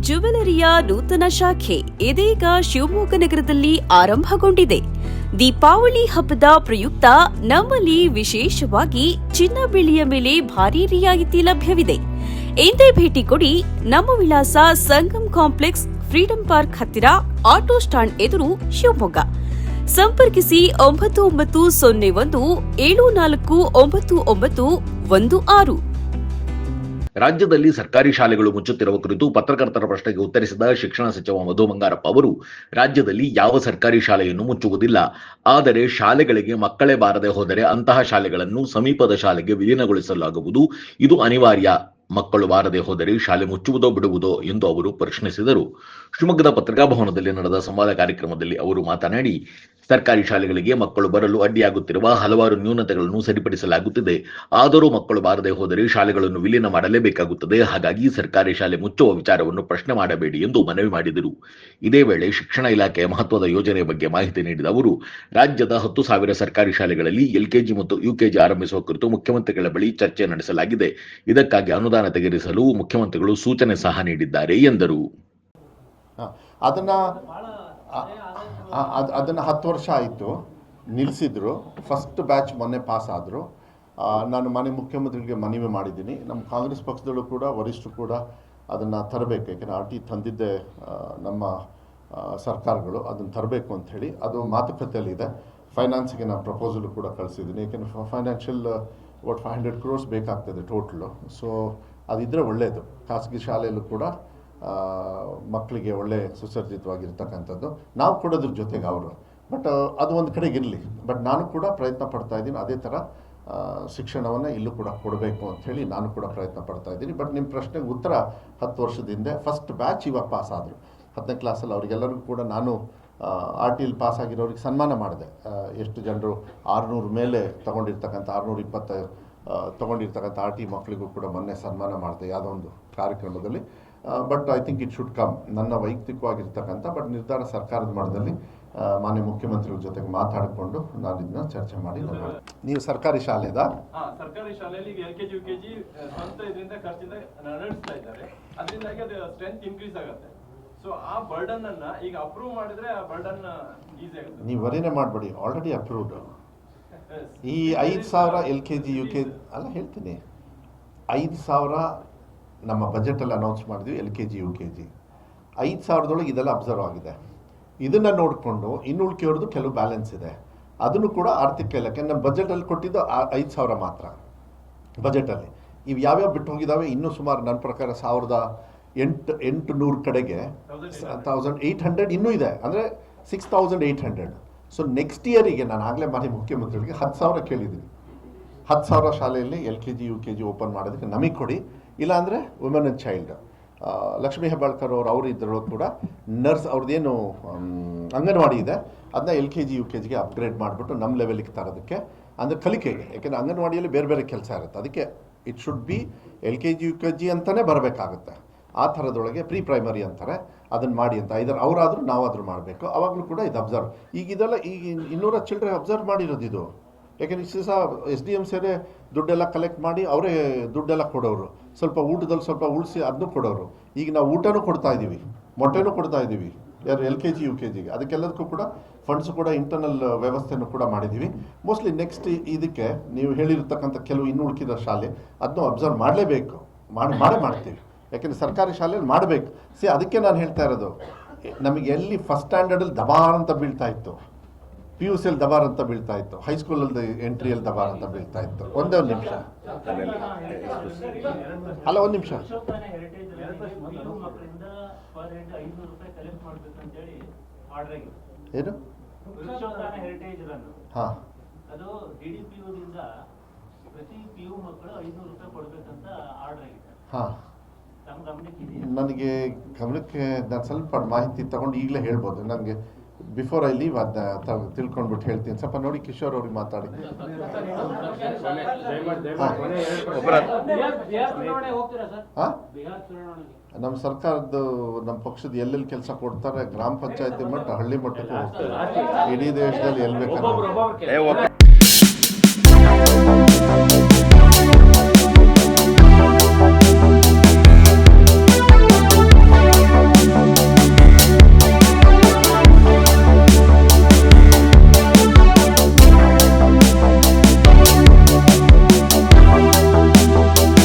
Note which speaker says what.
Speaker 1: ಜುವೆಲರಿಯ ನೂತನ ಶಾಖೆ ಇದೀಗ ಶಿವಮೊಗ್ಗ ನಗರದಲ್ಲಿ ಆರಂಭಗೊಂಡಿದೆ. ದೀಪಾವಳಿ ಹಬ್ಬದ ಪ್ರಯುಕ್ತ ನಮ್ಮಲ್ಲಿ ವಿಶೇಷವಾಗಿ ಚಿನ್ನ ಬೆಳ್ಳಿಯ ಮೇಲೆ ಭಾರಿ ರಿಯಾಯಿತಿ ಲಭ್ಯವಿದೆ. ಎಂದೇ ಭೇಟಿ ಕೊಡಿ ನಮ್ಮ ವಿಳಾಸ ಸಂಗಮ್ ಕಾಂಪ್ಲೆಕ್ಸ್, ಫ್ರೀಡಂ ಪಾರ್ಕ್ ಹತ್ತಿರ, ಆಟೋ ಸ್ಟಾಂಡ್ ಎದುರು ಶಿವಮೊಗ್ಗ. ಸಂಪರ್ಕಿಸಿ ಒಂಬತ್ತು ಒಂಬತ್ತು ಸೊನ್ನೆ ಒಂದು ಏಳು ನಾಲ್ಕು ಒಂಬತ್ತು ಒಂಬತ್ತು ಒಂದು ಆರು.
Speaker 2: ರಾಜ್ಯದಲ್ಲಿ ಸರ್ಕಾರಿ ಶಾಲೆಗಳು ಮುಚ್ಚುತ್ತಿರುವ ಕುರಿತು ಪತ್ರಕರ್ತರ ಪ್ರಶ್ನೆಗೆ ಉತ್ತರಿಸಿದ ಶಿಕ್ಷಣ ಸಚಿವ ಮಧು ಬಂಗಾರಪ್ಪ ಅವರು, ರಾಜ್ಯದಲ್ಲಿ ಯಾವ ಸರ್ಕಾರಿ ಶಾಲೆಯನ್ನು ಮುಚ್ಚುವುದಿಲ್ಲ. ಆದರೆ ಶಾಲೆಗಳಿಗೆ ಮಕ್ಕಳೇ ಬಾರದೆ ಹೋದರೆ ಅಂತಹ ಶಾಲೆಗಳನ್ನು ಸಮೀಪದ ಶಾಲೆಗೆ ವಿಲೀನಗೊಳಿಸಲಾಗುವುದು. ಇದು ಅನಿವಾರ್ಯ. ಮಕ್ಕಳು ಬಾರದೆ ಹೋದರೆ ಶಾಲೆ ಮುಚ್ಚುವುದೋ ಬಿಡುವುದೋ ಎಂದು ಅವರು ಪ್ರಶ್ನಿಸಿದರು. ಶಿವಮೊಗ್ಗದ ಪತ್ರಿಕಾಭವನದಲ್ಲಿ ನಡೆದ ಸಂವಾದ ಕಾರ್ಯಕ್ರಮದಲ್ಲಿ ಅವರು ಮಾತನಾಡಿ ಸರ್ಕಾರಿ ಶಾಲೆಗಳಿಗೆ ಮಕ್ಕಳು ಬರಲು ಅಡ್ಡಿಯಾಗುತ್ತಿರುವ ಹಲವಾರು ನ್ಯೂನತೆಗಳನ್ನು ಸರಿಪಡಿಸಲಾಗುತ್ತಿದೆ. ಆದರೂ ಮಕ್ಕಳು ಬಾರದೆ ಹೋದರೆ ಶಾಲೆಗಳನ್ನು ವಿಲೀನ ಮಾಡಲೇಬೇಕಾಗುತ್ತದೆ. ಹಾಗಾಗಿ ಸರ್ಕಾರಿ ಶಾಲೆ ಮುಚ್ಚುವ ವಿಚಾರವನ್ನು ಪ್ರಶ್ನೆ ಮಾಡಬೇಡಿ ಎಂದು ಮನವಿ ಮಾಡಿದರು. ಇದೇ ವೇಳೆ ಶಿಕ್ಷಣ ಇಲಾಖೆಯ ಮಹತ್ವದ ಯೋಜನೆ ಬಗ್ಗೆ ಮಾಹಿತಿ ನೀಡಿದ ಅವರು, ರಾಜ್ಯದ ಹತ್ತು ಸಾವಿರ ಸರ್ಕಾರಿ ಶಾಲೆಗಳಲ್ಲಿ ಎಲ್ಕೆಜಿ ಮತ್ತು ಯುಕೆಜಿ ಆರಂಭಿಸುವ ಕುರಿತು ಮುಖ್ಯಮಂತ್ರಿಗಳ ಬಳಿ ಚರ್ಚೆ ನಡೆಸಲಾಗಿದೆ. ಇದಕ್ಕಾಗಿ ಅನುದಾನ ತೆಗೆದಿಸಲು ಮುಖ್ಯಮಂತ್ರಿಗಳು ಸೂಚನೆ ಸಹ ನೀಡಿದ್ದಾರೆ ಎಂದರು.
Speaker 3: ಅದನ್ನು ಅದನ್ನು ಹತ್ತು ವರ್ಷ ಆಯಿತು. ನಿಲ್ಲಿಸಿದ್ರು ಫಸ್ಟ್ ಬ್ಯಾಚ್ ಮೊನ್ನೆ ಪಾಸ್ ಆದರು. ನಾನು ಮನೆ ಮುಖ್ಯಮಂತ್ರಿಗೆ ಮನವಿ ಮಾಡಿದ್ದೀನಿ. ನಮ್ಮ ಕಾಂಗ್ರೆಸ್ ಪಕ್ಷದಲ್ಲೂ ಕೂಡ ವರಿಷ್ಠರು ಕೂಡ ಅದನ್ನು ತರಬೇಕು. ಯಾಕೆಂದರೆ ಆರ್ ಟಿ ತಂದಿದ್ದೆ ನಮ್ಮ ಸರ್ಕಾರಗಳು. ಅದನ್ನು ತರಬೇಕು ಅಂಥೇಳಿ ಅದು ಮಾತುಕತೆಯಲ್ಲಿದೆ ಫೈನಾನ್ಸಿಗೆ ನಾನು ಪ್ರಪೋಸಲ್ ಕೂಡ ಕಳಿಸಿದ್ದೀನಿ. ಯಾಕೆಂದರೆ ಫೈನಾನ್ಷಿಯಲ್ ಒಟ್ಟು ಫೈವ್ ಹಂಡ್ರೆಡ್ ಕ್ರೋರ್ಸ್ ಬೇಕಾಗ್ತದೆ ಟೋಟಲು ಸೊ ಅದಿದ್ದರೆ ಒಳ್ಳೆಯದು ಖಾಸಗಿ ಶಾಲೆಯಲ್ಲೂ ಕೂಡ ಮಕ್ಕಳಿಗೆ ಒಳ್ಳೆ ಸುಸರ್ಜಿತವಾಗಿರ್ತಕ್ಕಂಥದ್ದು ನಾವು ಕೊಡೋದ್ರ ಜೊತೆಗೆ ಅವರು. ಬಟ್ ಅದು ಒಂದು ಕಡೆಗೆ ಇರಲಿ. ಬಟ್ ನಾನು ಕೂಡ ಪ್ರಯತ್ನ ಪಡ್ತಾ ಇದ್ದೀನಿ. ಅದೇ ಥರ ಶಿಕ್ಷಣವನ್ನು ಇಲ್ಲೂ ಕೂಡ ಕೊಡಬೇಕು ಅಂಥೇಳಿ ನಾನು ಕೂಡ ಪ್ರಯತ್ನ ಪಡ್ತಾ ಇದ್ದೀನಿ. ಬಟ್ ನಿಮ್ಮ ಪ್ರಶ್ನೆಗೆ ಉತ್ತರ ಹತ್ತು ವರ್ಷದ ಹಿಂದೆ ಫಸ್ಟ್ ಬ್ಯಾಚ್ ಇವಾಗ ಪಾಸ್ ಆದರು. ಹತ್ತನೇ ಕ್ಲಾಸಲ್ಲಿ ಅವರಿಗೆಲ್ಲರಿಗೂ ಕೂಡ ನಾನು ಆರ್ ಟಿ ಎಲ್ ಪಾಸ್ ಆಗಿರೋರಿಗೆ ಸನ್ಮಾನ ಮಾಡಿದೆ. ಎಷ್ಟು ಜನರು ಆರುನೂರು ಮೇಲೆ ತೊಗೊಂಡಿರ್ತಕ್ಕಂಥ, ಆರುನೂರ ಇಪ್ಪತ್ತ ತಗೊಂಡಿರ್ತಕ್ಕಂಥ ಆರ್ ಟಿ ಮಕ್ಕಳಿಗೂ ಕೂಡ ಮೊನ್ನೆ ಸನ್ಮಾನ ಮಾಡಿದೆ. ಯಾವುದೋ ಒಂದು ಕಾರ್ಯಕ್ರಮದಲ್ಲಿ. But I think it should come ನನ್ನ ವೈಯಕ್ತಿಕವಾಗಿರ್ತಕ್ಕಂಥ ಬಟ್ ನಿರ್ಧಾರ ಸರ್ಕಾರದ ಮಟ್ಟದಲ್ಲಿ ಮಾನ್ಯ ಮುಖ್ಯಮಂತ್ರಿಗಳ ಜೊತೆಗೆ ಮಾತಾಡಿಕೊಂಡು ನಾನು ಇದನ್ನ ಚರ್ಚೆ ಮಾಡಿ ನೀವು ಸರ್ಕಾರಿ ಶಾಲೆದ?
Speaker 4: ಸರ್ಕಾರಿ ಶಾಲೆಯಲ್ಲಿ L K G U KG ಸ್ವಂತ ಇದರಿಂದ ಖರ್ಚಿಂದ ನಡೆಸ್ತಾ ಇದ್ದಾರೆ. ಅದರಿಂದಾಗಿ ಅದು ಸ್ಟ್ರೆಂತ್ ಇನ್ಕ್ರೀಸ್ ಆಗುತ್ತೆ. ಸೊ ಆ ಬರ್ಡನ್ ಅನ್ನ ಈಗ ಅಪ್ರೂವ್ ಮಾಡಿದ್ರೆ ಆ ಬರ್ಡನ್ ಈಸಿ ಆಗುತ್ತೆ.
Speaker 3: ನೀವು ವರಿನೇ ಮಾಡಬೇಡಿ. ಆಲ್ರೆಡಿ ಅಪ್ರೂವ್ಡ್ ಈ ಐದು ಸಾವಿರ L K G U K ಅಲ್ಲ ಹೇಳ್ತೀನಿ. ಐದು ಸಾವಿರ ನಮ್ಮ ಬಜೆಟಲ್ಲಿ ಅನೌನ್ಸ್ ಮಾಡಿದ್ವಿ L K G, U K G. ಐದು ಸಾವಿರದೊಳಗೆ ಇದೆಲ್ಲ ಅಬ್ಸರ್ವ್ ಆಗಿದೆ. ಇದನ್ನು ನೋಡಿಕೊಂಡು ಇನ್ನು ಉಳ್ಕೆಯವ್ರದ್ದು ಕೆಲವು ಬ್ಯಾಲೆನ್ಸ್ ಇದೆ. ಅದನ್ನು ಕೂಡ ಆರ್ಥಿಕ ಇಲಾಖೆ ನಮ್ಮ ಬಜೆಟಲ್ಲಿ ಕೊಟ್ಟಿದ್ದು ಐದು ಸಾವಿರ ಮಾತ್ರ. ಬಜೆಟಲ್ಲಿ. ಇವು ಯಾವ್ಯಾವ ಬಿಟ್ಟು ಹೋಗಿದ್ದಾವೆ ಇನ್ನೂ ಸುಮಾರು ನನ್ನ ಪ್ರಕಾರ ಸಾವಿರದ ಎಂಟು ಎಂಟು ನೂರು ಕಡೆಗೆ ತೌಸಂಡ್ ಏಯ್ಟ್ ಹಂಡ್ರೆಡ್ ಇನ್ನೂ ಇದೆ. ಅಂದರೆ six thousand eight hundred so next ಇಯರಿಗೆ ನಾನು ಆಗಲೇ ಮಾನ್ಯ ಮುಖ್ಯಮಂತ್ರಿಗಳಿಗೆ ಹತ್ತು ಸಾವಿರ ಕೇಳಿದ್ದೀನಿ. ಹತ್ತು ಸಾವಿರ ಶಾಲೆಯಲ್ಲಿ L K G, U K G open ಮಾಡೋದಕ್ಕೆ ನಮಗೆ ಕೊಡಿ. ಇಲ್ಲಾಂದರೆ women and child Lakshmi Hebbalkar ಅವರು ಅವರು ಇದ್ದರು ಕೂಡ ನರ್ಸ್ ಅವ್ರದ್ದೇನು ಅಂಗನವಾಡಿ ಇದೆ. ಅದನ್ನ L K G, U K ಜಿಗೆ ಅಪ್ಗ್ರೇಡ್ ಮಾಡಿಬಿಟ್ಟು ನಮ್ಮ ಲೆವೆಲಿಗೆ ತರೋದಕ್ಕೆ, ಅಂದರೆ ಕಲಿಕೆಗೆ ಯಾಕೆಂದರೆ ಅಂಗನವಾಡಿಯಲ್ಲಿ ಬೇರೆ ಬೇರೆ ಕೆಲಸ ಇರುತ್ತೆ. ಅದಕ್ಕೆ it should be L K G, U K G ಅಂತಲೇ ಬರಬೇಕಾಗುತ್ತೆ. ಆ ಥರದೊಳಗೆ ಪ್ರೀ ಪ್ರೈಮರಿ ಅಂತಾರೆ. ಅದನ್ನು ಮಾಡಿ ಅಂತ ಇದರ. ಅವರಾದರೂ ನಾವಾದರೂ ಮಾಡಬೇಕು. ಅವಾಗಲೂ ಕೂಡ ಇದು ಅಬ್ಸರ್ವ್ ಈಗ ಇದೆಲ್ಲ ಈಗ ಇನ್ನೂರ ಚಿಲ್ಡ್ರೆ ಅಬ್ಸರ್ವ್ ಮಾಡಿರೋದು ಇದು. ಯಾಕೆಂದ್ರೆ ಇಷ್ಟು ಸಹ ಎಸ್ ಡಿ ಎಂ ಸೇರೆ ದುಡ್ಡೆಲ್ಲ ಕಲೆಕ್ಟ್ ಮಾಡಿ ಅವರೇ ದುಡ್ಡೆಲ್ಲ ಕೊಡೋರು. ಸ್ವಲ್ಪ ಊಟದಲ್ಲಿ ಸ್ವಲ್ಪ ಉಳಿಸಿ ಅದನ್ನು ಕೊಡೋರು. ಈಗ ನಾವು ಊಟನೂ ಕೊಡ್ತಾ ಇದ್ದೀವಿ, ಮೊಟ್ಟೆನೂ ಕೊಡ್ತಾ ಇದ್ದೀವಿ. ಯಾರು L K G, U K ಜಿಗೆ ಅದಕ್ಕೆಲ್ಲದಕ್ಕೂ ಕೂಡ ಫಂಡ್ಸ್ ಕೂಡ ಇಂಟರ್ನಲ್ ವ್ಯವಸ್ಥೆಯನ್ನು ಕೂಡ ಮಾಡಿದ್ದೀವಿ. ಮೋಸ್ಟ್ಲಿ ನೆಕ್ಸ್ಟ್ ಇದಕ್ಕೆ ನೀವು ಹೇಳಿರ್ತಕ್ಕಂಥ ಕೆಲವು ಇನ್ನು ಉಳ್ಕಿದ ಶಾಲೆ ಅದನ್ನು ಅಬ್ಸರ್ವ್ ಮಾಡಲೇಬೇಕು. ಮಾಡಿ, ಮಾಡೇ ಮಾಡ್ತೀವಿ. ಯಾಕೆಂದರೆ ಸರ್ಕಾರಿ ಶಾಲೆಯಲ್ಲಿ ಮಾಡಬೇಕು. ಸಿ ಅದಕ್ಕೆ ನಾನು ಹೇಳ್ತಾ ಇರೋದು, ನಮಗೆ ಎಲ್ಲಿ ಫಸ್ಟ್ ಸ್ಟ್ಯಾಂಡರ್ಡಲ್ಲಿ ದಬಾರ್ ಅಂತ ಬೀಳ್ತಾ ಇತ್ತು. ಪಿ ಯು ಸಿಯಲ್ಲಿ ದಬಾರ್ ಅಂತ ಬೀಳ್ತಾ ಇತ್ತು. ಹೈಸ್ಕೂಲಲ್ಲಿ ಎಂಟ್ರಿಯಲ್ಲಿ ದಬಾರ್ ಅಂತ ಬೀಳ್ತಾ ಇತ್ತು. ಒಂದೇ ಒಂದು ನಿಮಿಷ. ಅಲ್ಲ ಒಂದು ನಿಮಿಷ. ಏನು? ಹಾಂ. ಹಾಂ. ನನಗೆ ಗಮನಕ್ಕೆ ನಾನು ಸ್ವಲ್ಪ ಮಾಹಿತಿ ತಗೊಂಡು ಈಗಲೇ ಹೇಳ್ಬೋದು. ನನಗೆ ಬಿಫೋರ್ ಐ ಲೀವ್ ಅದ ತಿಳ್ಕೊಂಡ್ಬಿಟ್ಟು ಹೇಳ್ತೀನಿ. ಸ್ವಲ್ಪ ನೋಡಿ ಕಿಶೋರ್ ಅವ್ರಿಗೆ ಮಾತಾಡಿ. ನಮ್ಮ ಸರ್ಕಾರದ್ದು ನಮ್ಮ ಪಕ್ಷದ ಎಲ್ಲೆಲ್ಲಿ ಕೆಲಸ ಕೊಡ್ತಾರೆ ಗ್ರಾಮ ಪಂಚಾಯತಿ ಮಟ್ಟ ಹಳ್ಳಿ ಮಟ್ಟಕ್ಕೂ ಹೋಗ್ತಾರೆ. ಇಡೀ ದೇಶದಲ್ಲಿ ಎಲ್ಲಿ ಬೇಕಾದ್ರೆ.